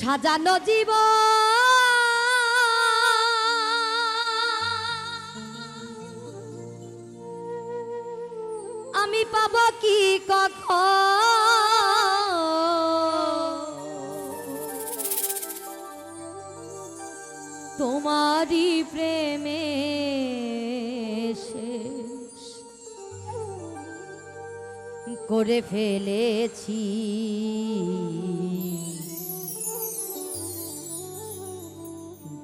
সাজানো জীব আমি পাব কি কখন? তোমারই প্রেমে করে ফেলেছি।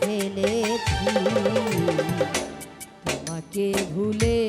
ফেলেছি তোমাকে ভুলে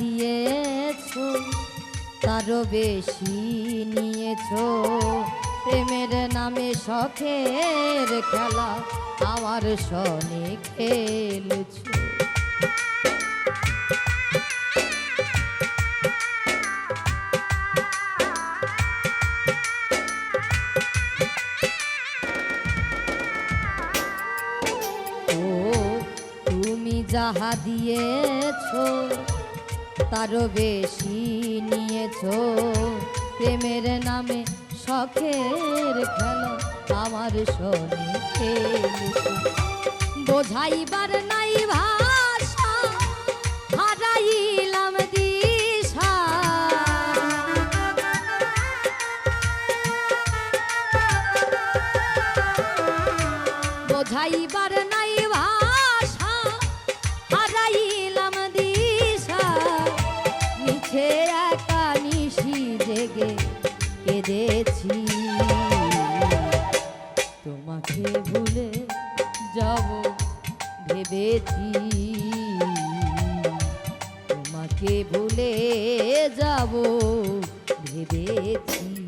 দিয়েছ তারও বেশি নিয়েছ। প্রেমের নামে শখের খেলা আমার সনে খেলছ। যাহা দিয়েছ তারও বেশি নিয়েছ। প্রেমের নামে শখের খেলা আমার শনি বোঝাইবার নাই ভাষা, হারাইলাম দিশা। বোঝাইবার ভেবেছি তোমাকে ভুলে যাব ভেবেছি।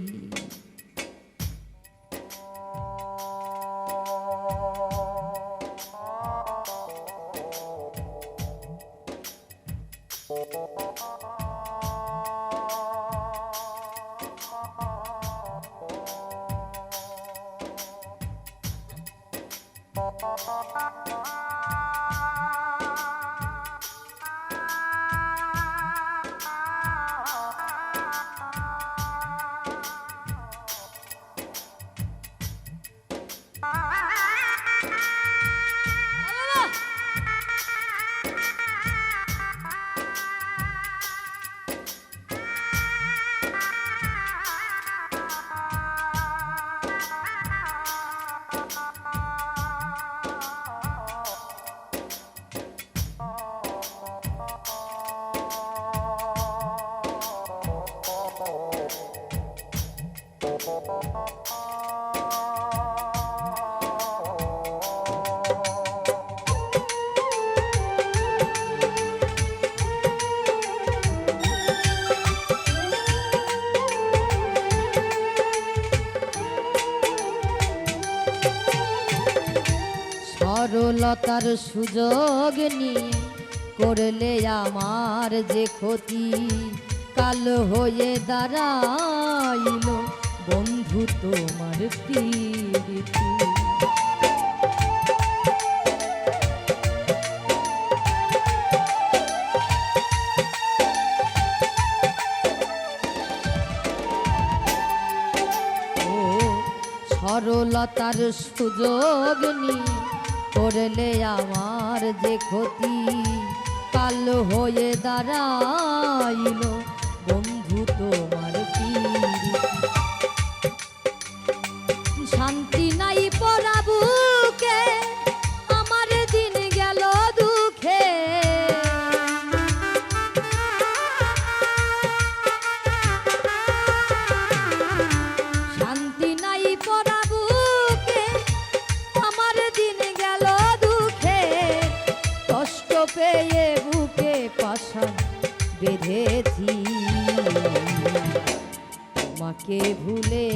সরলতার সুযোগ নিয়ে করলে আমার যে ক্ষতি। কাল হয়ে দাঁড়াইল বন্ধু তোমার প্রীতি। ও সরলতার সুযোগ নিয়ে করলে আমার যে ক্ষতি কাল হয়ে দাঁড়াইল। পেয়ে বুকে পাশান বেঁধেছি। তোমাকে ভুলে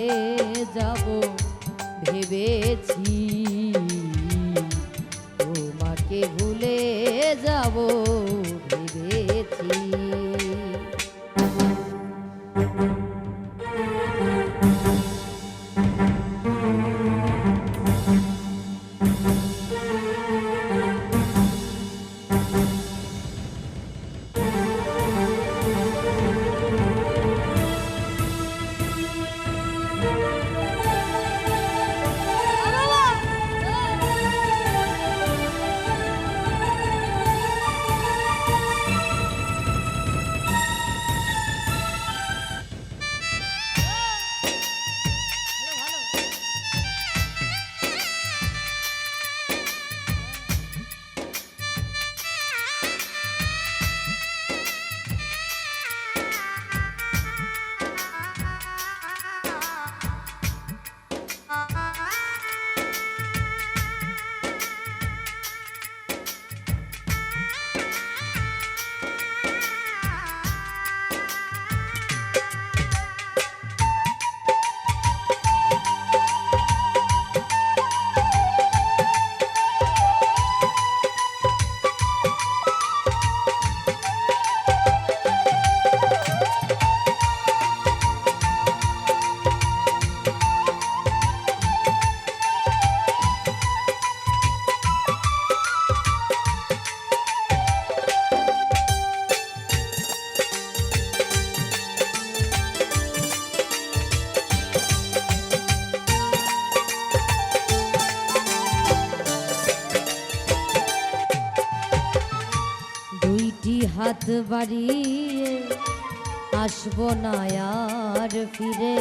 যাব ভেবেছি। তোমাকে ভুলে যাব হাত বাড়িয়ে আসব না আর ফিরে।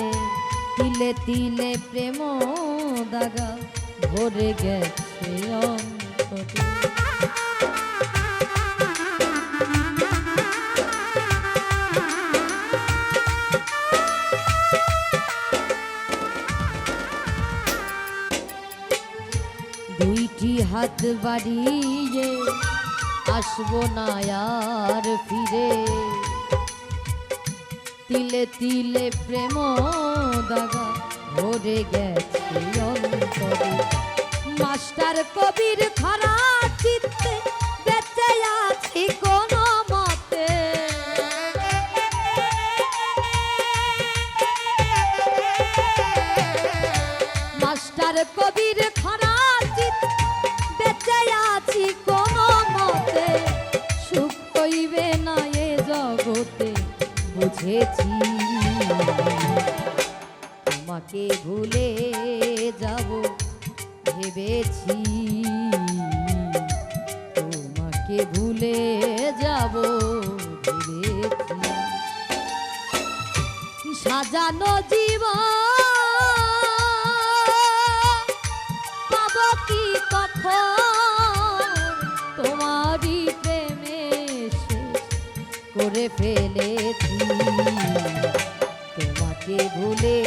তিলে তিলে প্রেম দাগা ভরে গেছে দুইটি হাত বাড়িয়ে আসব না আর ফিরে। তিলে তিলে প্রেম দাদা ভরে গেছে মাস্টার কবির তোমাকে ভুলে যাব, ভেবেছি তোমাকে ভুলে যাব, ভেবেছি। সাজানো জীবন, পাব কি কখন? তোমারই প্রেমে করে ফেলেছি। তোমাকে ভুলে